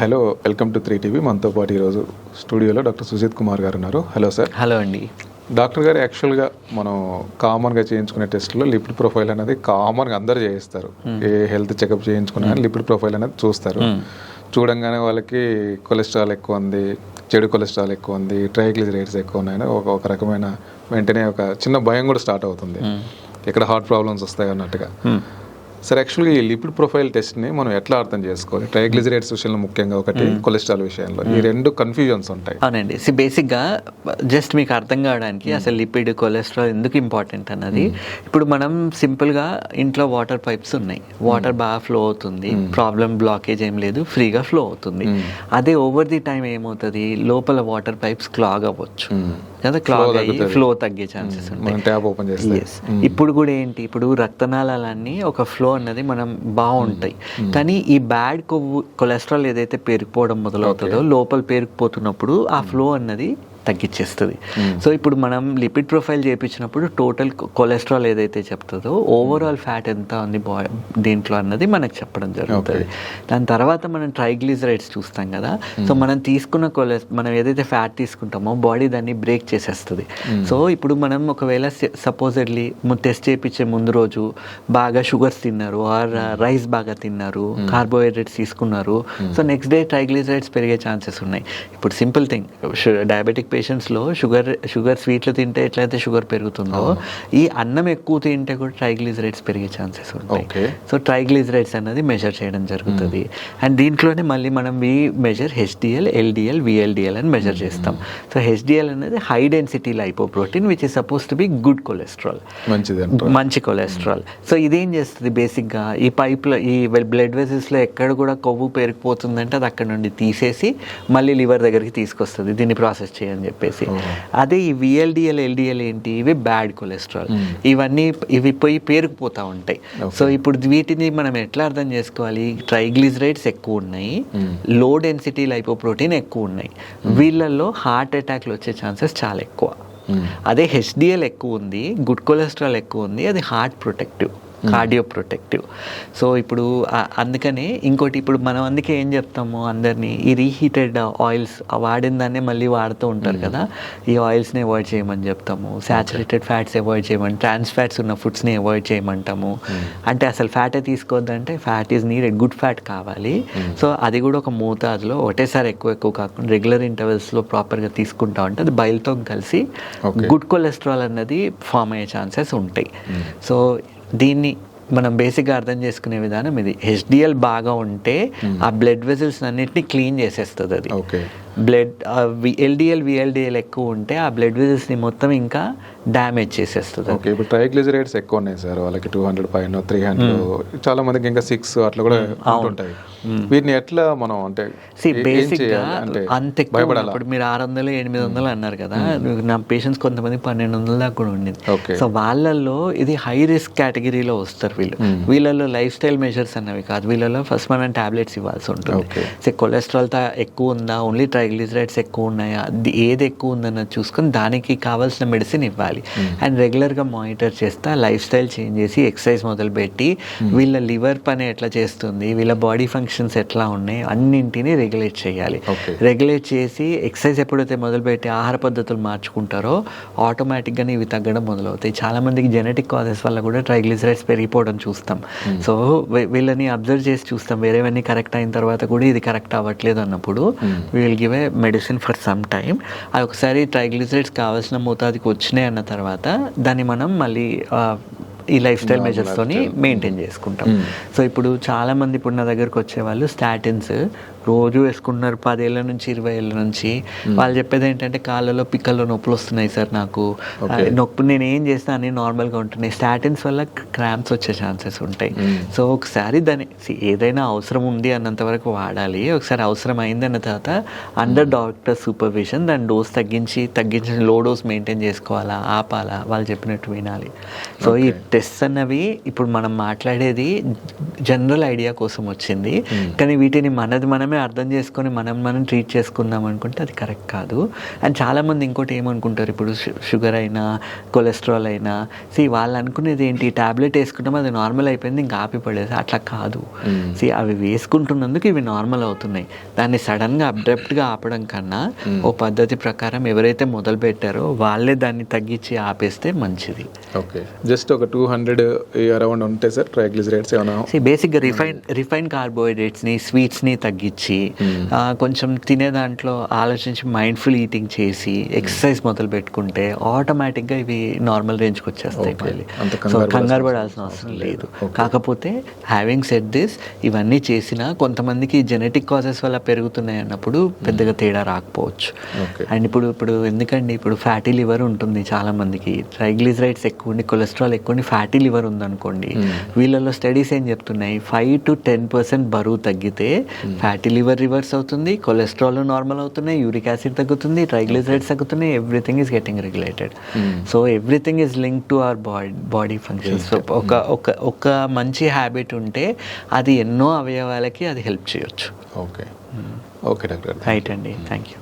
Hello welcome to three TV. మనతో పాటు ఈరోజు స్టూడియోలో డాక్టర్ సుజిత్ కుమార్ గారు ఉన్నారు. Hello sir. హలో అండి. డాక్టర్ గారు యాక్చువల్గా మనం కామన్గా చేయించుకునే టెస్ట్లో లిపిడ్ ప్రొఫైల్ అనేది కామన్గా అందరు చేయిస్తారు. ఏ హెల్త్ చెకప్ చేయించుకున్నా లిపిడ్ ప్రొఫైల్ అనేది చూస్తారు. చూడంగానే వాళ్ళకి కొలెస్ట్రాల్ ఎక్కువ ఉంది చెడు కొలెస్ట్రాల్ ఎక్కువ ఉంది ట్రైగ్లిజరైడ్స్ ఎక్కువ ఉన్నాయని ఒక ఒక రకమైన వెంటనే ఒక చిన్న భయం కూడా స్టార్ట్ అవుతుంది. ఇక్కడ హార్ట్ ప్రాబ్లమ్స్ వస్తాయి అన్నట్టుగా. సార్ యాక్చువల్గా ఈ లిపిడ్ ప్రొఫైల్ టెస్ట్ని మనం ఎట్లా అర్థం చేసుకోవాలి? ట్రైగ్లిజరైడ్స్ విషయంలో ముఖ్యంగా ఒకటి కొలెస్ట్రాల్ విషయంలో. ఈ రెండు కన్ఫ్యూజన్స్ ఉంటాయి. అవునండి. సి బేసిక్గా జస్ట్ మీకు అర్థం కావడానికి అసలు లిపిడ్ కొలెస్ట్రాల్ ఎందుకు ఇంపార్టెంట్ అన్నది ఇప్పుడు మనం సింపుల్గా ఇంట్లో వాటర్ పైప్స్ ఉన్నాయి. వాటర్ బాగా ఫ్లో అవుతుంది. ప్రాబ్లం బ్లాకేజ్ ఏం లేదు. ఫ్రీగా ఫ్లో అవుతుంది. అదే ఓవర్ ది టైం ఏమవుతుంది? లోపల వాటర్ పైప్స్ క్లాగ్ అవ్వచ్చు. కదా క్లాగ్ అయ్యి ఫ్లో తగ్గే ఛాన్సెస్ ఉంటాయి. మనం ట్యాప్ ఓపెన్ చేస్తే Yes. ఇప్పుడు కూడా ఏంటి? ఇప్పుడు రక్తనాళాలన్నీ ఒక ఫ్లో అన్నది మనం బాగుంటాయి. కానీ ఈ బ్యాడ్ కొవ్వు కొలెస్ట్రాల్ ఏదైతే పేరుకుపోవడం మొదలవుతుందో లోపల పేరుకుపోతున్నప్పుడు ఆ ఫ్లో అన్నది తగ్గించేస్తుంది. సో ఇప్పుడు మనం లిపిడ్ ప్రొఫైల్ చేయించినప్పుడు టోటల్ కొలెస్ట్రాల్ ఏదైతే చెప్తుందో ఓవరాల్ ఫ్యాట్ ఎంత ఉంది బా దీంట్లో అన్నది మనకు చెప్పడం జరుగుతుంది. దాని తర్వాత మనం ట్రైగ్లిజరైడ్స్ చూస్తాం కదా. సో మనం తీసుకున్న కొలెస్ మనం ఏదైతే ఫ్యాట్ తీసుకుంటామో బాడీ దాన్ని బ్రేక్ చేసేస్తుంది. సో ఇప్పుడు మనం ఒకవేళ సపోజెడ్లీ టెస్ట్ చేయించే ముందు రోజు బాగా షుగర్స్ తిన్నారు ఆర్ రైస్ బాగా తిన్నారు కార్బోహైడ్రేట్స్ తీసుకున్నారు. సో నెక్స్ట్ డే ట్రైగ్లిజరైడ్స్ పెరిగే ఛాన్సెస్ ఉన్నాయి. ఇప్పుడు సింపుల్ థింగ్ డయాబెటిక్ పేషెంట్స్లో షుగర్ షుగర్ స్వీట్లు తింటే ఎట్లయితే షుగర్ పెరుగుతుందో ఈ అన్నం ఎక్కువ తింటే కూడా ట్రైగ్లిజరైడ్స్ పెరిగే ఛాన్సెస్ ఉంటాయి. సో ట్రైగ్లిజరైడ్స్ అనేది మెజర్ చేయడం జరుగుతుంది. అండ్ దీంట్లోనే మళ్ళీ మనం we measure HDL LDL VLDL అని మెజర్ చేస్తాం. సో హెచ్డిఎల్ అనేది high density lipoprotein which is suppose to be good cholesterol మంచి కొలెస్ట్రాల్ సో ఇదేం చేస్తుంది బేసిక్గా ఈ పైప్లో ఈ బ్లడ్ వెసల్స్లో ఎక్కడ కూడా కొవ్వు పేరుకుపోతుందంటే అది అక్కడ నుండి తీసేసి మళ్ళీ లివర్ దగ్గరికి తీసుకొస్తుంది. దీన్ని ప్రాసెస్ చెప్పేసి. అదే ఈ విఎల్డిఎల్ ఎల్డిఎల్ ఏంటి? ఇవి బ్యాడ్ కొలెస్ట్రాల్ ఇవన్నీ ఇవి పోయి పేరుకుపోతూ ఉంటాయి. సో ఇప్పుడు వీటిని మనం ఎట్లా అర్థం చేసుకోవాలి? ట్రైగ్లిజరైడ్స్ ఎక్కువ ఉన్నాయి. లో డెన్సిటీ లైపోప్రోటీన్ ఎక్కువ ఉన్నాయి. వీళ్ళల్లో హార్ట్ అటాక్లు వచ్చే ఛాన్సెస్ చాలా ఎక్కువ. అదే హెచ్డిఎల్ ఎక్కువ ఉంది గుడ్ కొలెస్ట్రాల్ ఎక్కువ ఉంది అది heart protective cardio protective so ఇప్పుడు అందుకనే ఇంకోటి ఇప్పుడు మనం అందుకే ఏం చెప్తాము అందరినీ ఈ రీహీటెడ్ ఆయిల్స్ వాడిన దాన్నే మళ్ళీ వాడుతూ ఉంటారు కదా. ఈ ఆయిల్స్ని అవాయిడ్ చేయమని చెప్తాము. సాచురేటెడ్ ఫ్యాట్స్ అవాయిడ్ చేయమని ట్రాన్స్ ఫ్యాట్స్ ఉన్న ఫుడ్స్ని అవాయిడ్ చేయమంటాము. అంటే అసలు ఫ్యాటే తీసుకోవద్దంటే fat is needed good fat కావాలి. సో అది కూడా ఒక మోతాదులో ఒకటేసారి ఎక్కువ ఎక్కువ కాకుండా రెగ్యులర్ ఇంటర్వెల్స్లో ప్రాపర్గా తీసుకుంటా ఉంటే అది బయలుతో కలిసి. గుడ్ కొలెస్ట్రాల్ అన్నది ఫామ్ అయ్యే ఛాన్సెస్ ఉంటాయి. సో దీన్ని మనం బేసిక్గా అర్థం చేసుకునే విధానం ఇది. హెచ్డిఎల్ బాగా ఉంటే ఆ బ్లడ్ వెజల్స్ అన్నిటిని క్లీన్ చేసేస్తుంది అది. ఓకే. బ్లడ్ ఎల్డిఎల్ విఎల్డిఎల్ ఎక్కువ ఉంటే ఆ బ్లడ్ వెజల్స్ని మొత్తం ఇంకా డ్యామేజ్ చేసేస్తుంది. ఓకే ఇప్పుడు ట్రైగ్లిజరైడ్స్ ఎక్కువ ఉన్నాయి సార్. వాళ్ళకి టూ హండ్రెడ్ పైన త్రీ హండ్రెడ్ చాలా మందికి ఇంకా సిక్స్ అట్లా కూడా ఉంటుంటాయి. వీటిని ఎట్లా మనం అంటే బేసిక్గా అంటే అంత ఎక్కువ ఉన్నప్పుడు మీరు ఆరు వందలు ఎనిమిది వందలు అన్నారు కదా. నా పేషెంట్స్ కొంతమంది పన్నెండు వందల దాకా కూడా ఉండింది. సో వాళ్ళల్లో ఇది హై రిస్క్ కేటగిరీలో వస్తారు వీళ్ళు. వీళ్ళలో లైఫ్ స్టైల్ మెజర్స్ అన్నవి కాదు. వీళ్ళలో ఫస్ట్ మనం టాబ్లెట్స్ ఇవ్వాల్సి ఉంటుంది. సో కొలెస్ట్రాల్ తా ఎక్కువ ఉందా? ఓన్లీ ట్రైగ్లిజరైడ్స్ ఎక్కువ ఉన్నాయా ఏది ఎక్కువ ఉందన్నది చూసుకొని దానికి కావాల్సిన మెడిసిన్ ఇవ్వాలి. అండ్ రెగ్యులర్గా మానిటర్ చేస్తా లైఫ్ స్టైల్ చేంజ్ చేసి ఎక్సర్సైజ్ మొదలుపెట్టి వీళ్ళ లివర్ పని ఎట్లా చేస్తుంది వీళ్ళ బాడీ ఫంక్షన్స్ ఎట్లా ఉన్నాయి అన్నింటినీ రెగ్యులేట్ చేయాలి. రెగ్యులేట్ చేసి ఎక్సర్సైజ్ ఎప్పుడైతే మొదలుపెట్టి ఆహార పద్ధతులు మార్చుకుంటారో ఆటోమేటిక్గానే ఇవి తగ్గడం మొదలవుతాయి. చాలా మందికి జెనెటిక్ కాజెస్ వల్ల కూడా ట్రైగ్లిజరైడ్స్ పెరిగిపోవడం చూస్తాం. సో వీ- వీళ్ళని అబ్జర్వ్ చేసి చూస్తాం. వేరేవన్నీ కరెక్ట్ అయిన తర్వాత కూడా ఇది కరెక్ట్ అవ్వట్లేదు అన్నప్పుడు will give a medicine for some time అది ఒకసారి ట్రైగ్లిసరైడ్స్ కావాల్సిన మోతాదుకి వచ్చినాయి అన్న తర్వాత దాన్ని మనం మళ్ళీ ఈ లైఫ్ స్టైల్ మెజర్స్తోని మెయింటైన్ చేసుకుంటాం. సో ఇప్పుడు చాలా మంది ఇప్పుడు నా దగ్గరకు వచ్చే వాళ్ళు స్టాటిన్స్ రోజు వేసుకుంటున్నారు పదేళ్ళ నుంచి ఇరవై ఏళ్ళ నుంచి. వాళ్ళు చెప్పేది ఏంటంటే కాళ్ళలో పిక్కల్లో నొప్పులు వస్తున్నాయి సార్ నాకు. నొప్పి నేను ఏం చేసినా అన్ని నార్మల్గా ఉంటున్నాయి. స్టాటిన్స్ వల్ల క్రాంప్స్ వచ్చే ఛాన్సెస్ ఉంటాయి. సో ఒకసారి దాని ఏదైనా అవసరం ఉంది అన్నంత వరకు వాడాలి. ఒకసారి అవసరం అయింది అన్న తర్వాత అండర్ డాక్టర్ సూపర్విజన్ దాని డోస్ తగ్గించి తగ్గించిన లో డోస్ మెయింటైన్ చేసుకోవాలా ఆపాలా వాళ్ళు చెప్పినట్టు వినాలి. సో ఈ టెస్ట్ అన్నవి ఇప్పుడు మనం మాట్లాడేది జనరల్ ఐడియా కోసం వచ్చింది. కానీ వీటిని మనది మనమే అర్థం చేసుకొని మనం మనం ట్రీట్ చేసుకుందాం అనుకుంటే అది కరెక్ట్ కాదు. అండ్ చాలామంది ఇంకోటి ఏమనుకుంటారు? ఇప్పుడు షుగర్ అయినా కొలెస్ట్రాల్ అయినా సి వాళ్ళు అనుకునేది ఏంటి? టాబ్లెట్ వేసుకుంటాం అది నార్మల్ అయిపోయింది ఇంకా ఆపి పడేది అట్లా కాదు. సి అవి వేసుకుంటున్నందుకు ఇవి నార్మల్ అవుతున్నాయి. దాన్ని సడన్గా అబ్రప్ట్గా ఆపడం కన్నా ఓ పద్ధతి ప్రకారం ఎవరైతే మొదలు పెట్టారో వాళ్ళే దాన్ని తగ్గించి ఆపేస్తే మంచిది. ఓకే జస్ట్ ఒక టూ హండ్రెడ్ అరౌండ్ ఉంటాయి సార్ ట్రైగ్లిజరైడ్స్ ఏమైనా? బేసిక్గా రిఫైన్ రిఫైన్ కార్బోహైడ్రేట్స్ని స్వీట్స్ని తగ్గించి ఆ, కొంచెం తినే దాంట్లో ఆలోచించి మైండ్ఫుల్ ఈటింగ్ చేసి ఎక్సర్సైజ్ మొదలు పెట్టుకుంటే ఆటోమేటిక్గా ఇవి నార్మల్ రేంజ్కి వచ్చేస్తాయి Okay. మళ్ళీ. సో కంగారు పడాల్సిన అవసరం లేదు. కాకపోతే హ్యావింగ్ సెట్ దిస్ ఇవన్నీ చేసినా కొంతమందికి జెనెటిక్ కాజెస్ వల్ల పెరుగుతున్నాయి అన్నప్పుడు పెద్దగా తేడా రాకపోవచ్చు. అండ్ ఇప్పుడు ఇప్పుడు ఎందుకండి? ఇప్పుడు ఫ్యాటీ లివర్ ఉంటుంది చాలా మందికి ట్రైగ్లిజరైడ్స్ ఎక్కువ ఉండి కొలెస్ట్రాల్ ఎక్కువ ఉండి ఫ్యాటీ లివర్ ఉందనుకోండి వీళ్ళలో స్టడీస్ ఏం చెప్తున్నాయి? ఫైవ్ టు టెన్ పర్సెంట్ బరువు తగ్గితే ఫ్యాటీ లివర్ రివర్స్ అవుతుంది కొలెస్ట్రాల్ నార్మల్ అవుతున్నాయి యూరిక్ యాసిడ్ తగ్గుతుంది ట్రైగ్లిజరైడ్స్ తగ్గుతున్నాయి everything is getting regulated. So everything is link to our body body functions. So ఒక ఒక ఒక మంచి హ్యాబిట్ ఉంటే అది ఎన్నో అవయవాలకి అది హెల్ప్ చేయొచ్చు. ఓకే ఓకే డాక్టర్ రైట్ అండి. Thank you